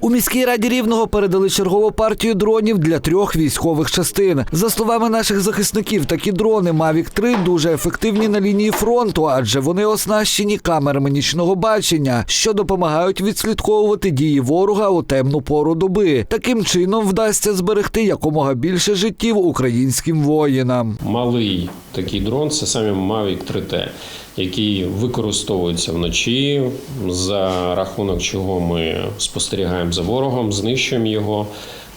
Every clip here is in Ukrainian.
У міській раді рівного передали чергову партію дронів для трьох військових частин. За словами наших захисників, такі дрони Mavic 3 дуже ефективні на лінії фронту, адже вони оснащені камерами нічного бачення, що допомагають відслідковувати дії ворога у темну пору доби. Таким чином вдасться зберегти якомога більше життів українським воїнам. Малий такий дрон це Mavic 3T, який використовується вночі, за рахунок чого ми спостерігаємо за ворогом, знищуємо його.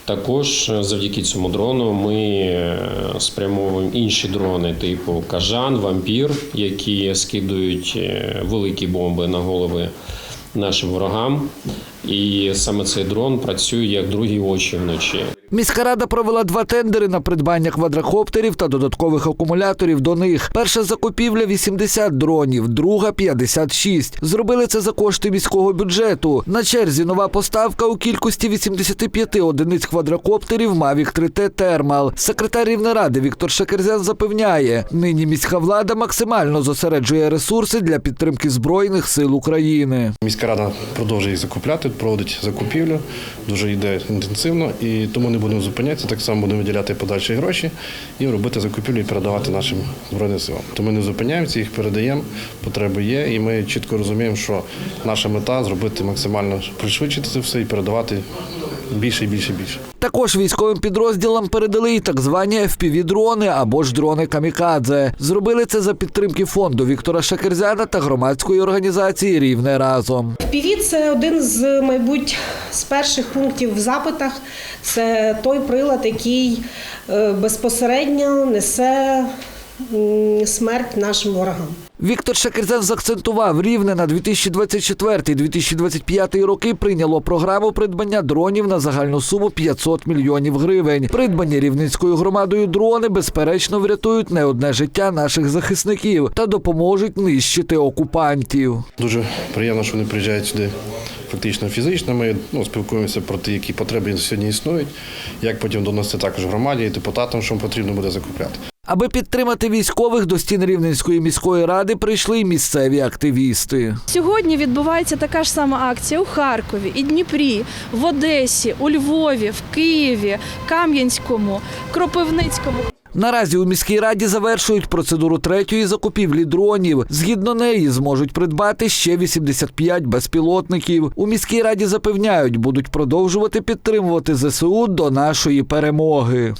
Також завдяки цьому дрону ми е, спрямовуємо інші дрони, типу Кажан, Вампір, які скидують е, великі бомби на голови нашим ворогам. І саме цей дрон працює як другі очі вночі. Міська рада провела два тендери на придбання квадрокоптерів та додаткових акумуляторів до них. Перша закупівля 80 дронів, друга 56. Зробили це за кошти міського бюджету. На черзі нова поставка у кількості 85 одиниць квадрокоптерів Mavic 3T Thermal. Секретар Рівнеради Віктор Шекерзян запевняє, нині міська влада максимально зосереджує ресурси для підтримки збройних сил України. Міська рада продовжує їх закупляти, проводить закупівлю, дуже йде інтенсивно, і тому не будемо зупинятися. Так само будемо виділяти подальші гроші і робити закупівлю і передавати нашим збройним силам. Тому не зупиняємося, їх передаємо. Потреби є, і ми чітко розуміємо, що наша мета зробити максимально пришвидшити це все і передавати більше і більше і більше. Також військовим підрозділам передали і так звані FPV-дрони або ж дрони камікадзе. Зробили це за підтримки фонду Віктора Шакерзяна та громадської організації Рівне разом. FPV – це один з, мабуть, з перших пунктів в запитах. Це той прилад, який е, безпосередньо несе смерть нашим ворогам. Віктор Шакерзян заакцентував, рівне на 2024-2025 роки прийняло програму придбання дронів на загальну суму 500 мільйонів гривень. Придбані рівненською громадою дрони безперечно врятують не одне життя наших захисників та допоможуть нищити окупантів. Дуже приємно, що вони приїжджають сюди фактично фізично. Ми ну, спілкуємося про те, які потреби сьогодні існують, як потім доносити також громаді і депутатам, що потрібно буде закупляти. Аби підтримати військових до стін Рівненської міської ради прийшли й місцеві активісти. Сьогодні відбувається така ж сама акція у Харкові, і Дніпрі, в Одесі, у Львові, в Києві, Кам'янському, Кропивницькому. Наразі у міській раді завершують процедуру третьої закупівлі дронів. Згідно неї зможуть придбати ще 85 безпілотників. У міській раді запевняють, будуть продовжувати підтримувати ЗСУ до нашої перемоги.